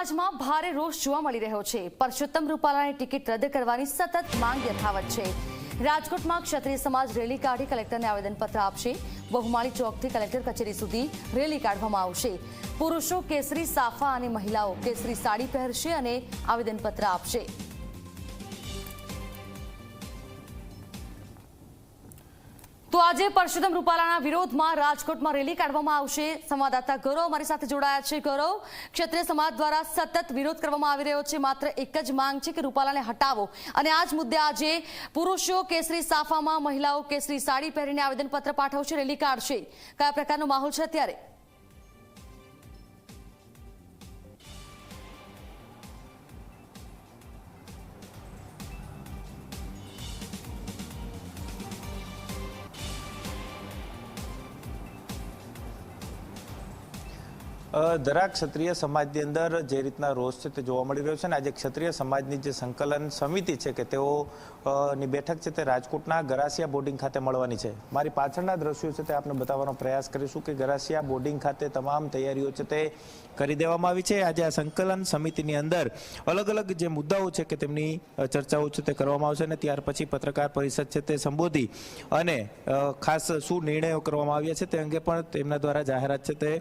સમાજમાં ભારે રોષ જોવા મળી રહ્યો છે. પરસોત્તમ રૂપાલાની ટિકિટ રદ કરવાની સતત માંગ યથાવત છે. રાજકોટમાં ક્ષત્રિય સમાજ રેલી કાઢી કલેક્ટરને આવેદનપત્ર આપશે. બહુમાળી ચોકથી કલેક્ટર કચેરી સુધી રેલી કાઢવામાં આવશે. પુરુષો કેસરી સાફા અને મહિલાઓ કેસરી સાડી પહેરશે અને આવેદનપત્ર આપશે. તો આજે પરસોત્તમ રૂપાલાના વિરોધમાં રાજકોટમાં રેલી કાઢવામાં આવશે. સંવાદદાતા ગૌરવ અમારી સાથે જોડાયા છે. ગૌરવ, ક્ષત્રિય સમાજ દ્વારા સતત વિરોધ કરવામાં આવી રહ્યો છે. માત્ર એક જ માંગ છે કે રૂપાલાને હટાવો. અને આ જ મુદ્દે આજે પુરુષો કેસરી સાફામાં, મહિલાઓ કેસરી સાડી પહેરીને આવેદનપત્ર પાઠવશે, રેલી કાઢશે. કયા પ્રકારનો માહોલ છે અત્યારે? દરેક ક્ષત્રિય સમાજની અંદર જે રીતના રોષ છે તે જોવા મળી રહ્યો છે અને આજે ક્ષત્રિય સમાજની જે સંકલન સમિતિ છે કે તેઓ ની બેઠક છે તે રાજકોટના ગરાસિયા બોર્ડિંગ ખાતે મળવાની છે. મારી પાછળના દ્રશ્યો છે તે આપણે બતાવવાનો પ્રયાસ કરીશું કે ગરાસિયા બોર્ડિંગ ખાતે તમામ તૈયારીઓ છે તે કરી દેવામાં આવી છે. આજે આ સંકલન સમિતિની અંદર અલગ અલગ જે મુદ્દાઓ છે કે તેમની ચર્ચાઓ છે તે કરવામાં આવશે અને ત્યાર પછી પત્રકાર પરિષદ છે તે સંબોધી અને ખાસ શું નિર્ણયો કરવામાં આવ્યા છે તે અંગે પણ તેમના દ્વારા જાહેરાત છે તે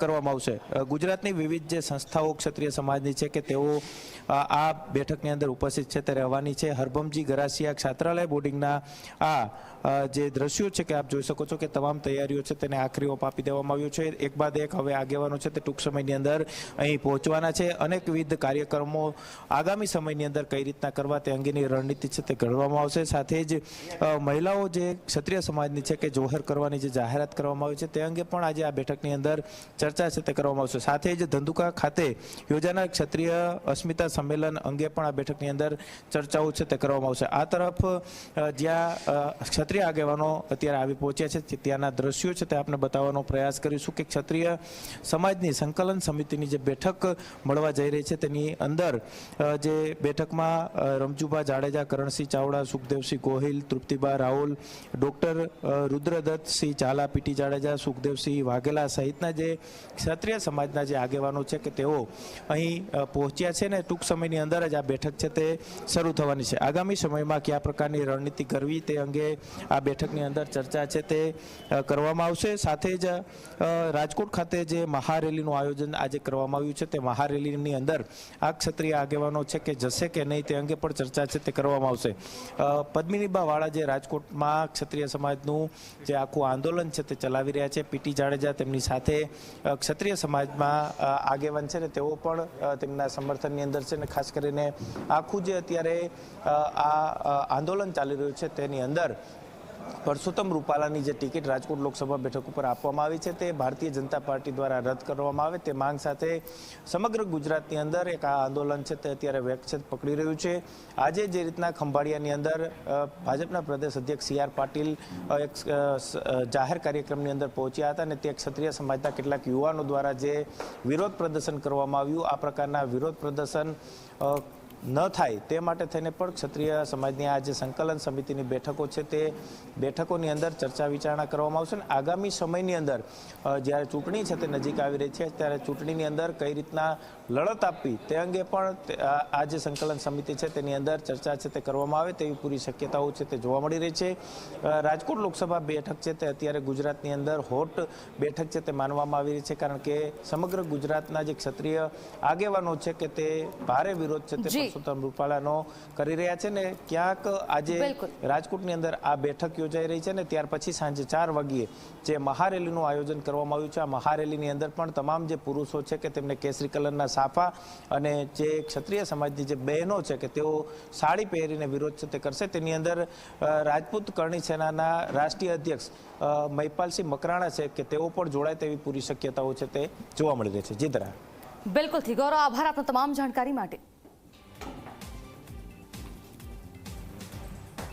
કરવામાં આવશે. ગુજરાતની વિવિધ જે સંસ્થાઓ ક્ષત્રિય સમાજની છે કે તેઓ આ બેઠકની અંદર ઉપસ્થિત છે તે રહેવાની છે. હરભમજી ગરાસિયા છાત્રાલય બોર્ડિંગના આ જે દ્રશ્યો છે કે આપ જોઈ શકો છો કે તમામ તૈયારીઓ છે તેને આખરી ઓપ આપી દેવામાં આવ્યો છે. એક બાદ એક હવે આગેવાનો છે તે ટૂંક સમયની અંદર અહીં પહોંચવાના છે. અનેકવિધ કાર્યક્રમો આગામી સમયની અંદર કઈ રીતના કરવા તે અંગેની રણનીતિ છે તે ઘડવામાં આવશે. સાથે જ મહિલાઓ જે ક્ષત્રિય સમાજની છે કે જોહર કરવાની જે જાહેરાત કરવામાં આવી છે તે અંગે પણ આજે આ બેઠકની અંદર ચર્ચા છે. તે કરવામાં આવશે. સાથે જ ધંધુકા ખાતે યોજાનાર ક્ષત્રિય અસ્મિતા સંમેલન અંગે પણ આ બેઠકની અંદર ચર્ચાઓ છે તે કરવામાં આવશે. આ તરફ જ્યાં ક્ષત્રિય આગેવાનો અત્યારે આવી પહોંચ્યા છે ત્યાંના દ્રશ્યો છે તે આપણે બતાવવાનો પ્રયાસ કરીશું કે ક્ષત્રિય સમાજની સંકલન સમિતિની જે બેઠક મળવા જઈ રહી છે તેની અંદર જે બેઠકમાં રમજુભા જાડેજા, કરણસિંહ ચાવડા, સુખદેવસિંહ ગોહિલ, તૃપ્તિબા રાહુલ ડૉક્ટર રુદ્રદત્તસિંહ ઝાલા પીટી જાડેજા, સુખદેવસિંહ વાઘેલા સહિતના જે ક્ષત્રિય સમાજના જે આગેવાનો છે કે તેઓ અહીં પહોંચ્યા છે ને ટૂંક સમયની અંદર જ આ બેઠક છે તે શરૂ થવાની છે. આગામી સમયમાં કયા પ્રકારની રણનીતિ કરવી તે અંગે આ બેઠકની અંદર ચર્ચા છે તે કરવામાં આવશે. સાથે જ રાજકોટ ખાતે જે મહારેલીનું આયોજન આજે કરવામાં આવ્યું છે તે મહારેલીની અંદર આ ક્ષત્રિય આગેવાનો છે કે જશે કે નહીં તે અંગે પણ ચર્ચા છે તે કરવામાં આવશે. પદ્મિનીબાવાળા પદ્મિનીબા વાળા જે રાજકોટમાં ક્ષત્રિય સમાજનું જે આખું આંદોલન છે તે ચલાવી રહ્યા છે. પીટી જાડેજા તેમની સાથે અ, ક્ષત્રિય સમાજમાં આગેવાન છે ને તેઓ પણ તેમના સમર્થનની અંદર છે ને ખાસ કરીને આખું જે અત્યારે આ આંદોલન ચાલી રહ્યું છે તેની અંદર પરસોત્તમ રૂપાલાની જે ટિકિટ રાજકોટ લોકસભા બેઠક ઉપર આપવામાં આવી છે, તે ભારતીય જનતા પાર્ટી દ્વારા રદ કરવામાં આવે. તે માંગ સાથે સમગ્ર ગુજરાતની અંદર એક આ આંદોલન છે, તે અત્યારે વેગછેદ પકડી રહ્યું છે. આજે જે રીતના ખંભાળિયાની અંદર ભાજપના પ્રદેશ અધ્યક્ષ સી આર પાટીલ એક જાહેર કાર્યક્રમની અંદર પહોંચ્યા હતા અને તે ક્ષત્રિય સમાજના કેટલાક યુવાનો દ્વારા જે વિરોધ પ્રદર્શન કરવામાં આવ્યું, આ પ્રકારના વિરોધ પ્રદર્શન ન થાય તે માટે થઈને પણ ક્ષત્રિય સમાજની આ જે સંકલન સમિતિની બેઠકો છે તે બેઠકોની અંદર ચર્ચા વિચારણા કરવામાં આવશે અને આગામી સમયની અંદર જ્યારે ચૂંટણી છે તે નજીક આવી રહી છે, ત્યારે ચૂંટણીની અંદર કઈ રીતના લડત આપવી તે અંગે પણ આ જે સંકલન સમિતિ છે તેની અંદર ચર્ચા છે તે કરવામાં આવે તેવી પૂરી શક્યતાઓ છે તે જોવા મળી રહી છે. રાજકોટ લોકસભા બેઠક છે તે અત્યારે ગુજરાતની અંદર હોટ બેઠક છે તે માનવામાં આવી રહી છે કારણ કે સમગ્ર ગુજરાતના જે ક્ષત્રિય આગેવાનો છે કે તે ભારે વિરોધ છે તે જી. પરસોત્તમ રૂપાલાનો કરી રહ્યા છે ને ક્યાંક આજે રાજકોટની અંદર આ બેઠક યોજાઈ રહી છે ને ત્યાર પછી સાંજે ચાર વાગ્યે જે મહારેલીનું આયોજન કરવામાં આવ્યું છે આ મહારેલીની અંદર પણ તમામ જે પુરુષો છે કે તેમને કેસરી કલરના સાફા અને જે ક્ષત્રિય સમાજની જે બહેનો છે કે તેઓ સાડી પહેરીને વિરોધ છે તે કરશે. તેની અંદર રાજપૂત કરણી સેનાના રાષ્ટ્રીય અધ્યક્ષ મહિપાલસિંહ મકરાણા છે કે તેઓ પણ જોડાય તેવી પૂરી શક્યતાઓ છે તે જોવા મળી રહી છે. જીતરા બિલકુલથી ગૌરવ આભાર આપનો તમામ જાણકારી માટે.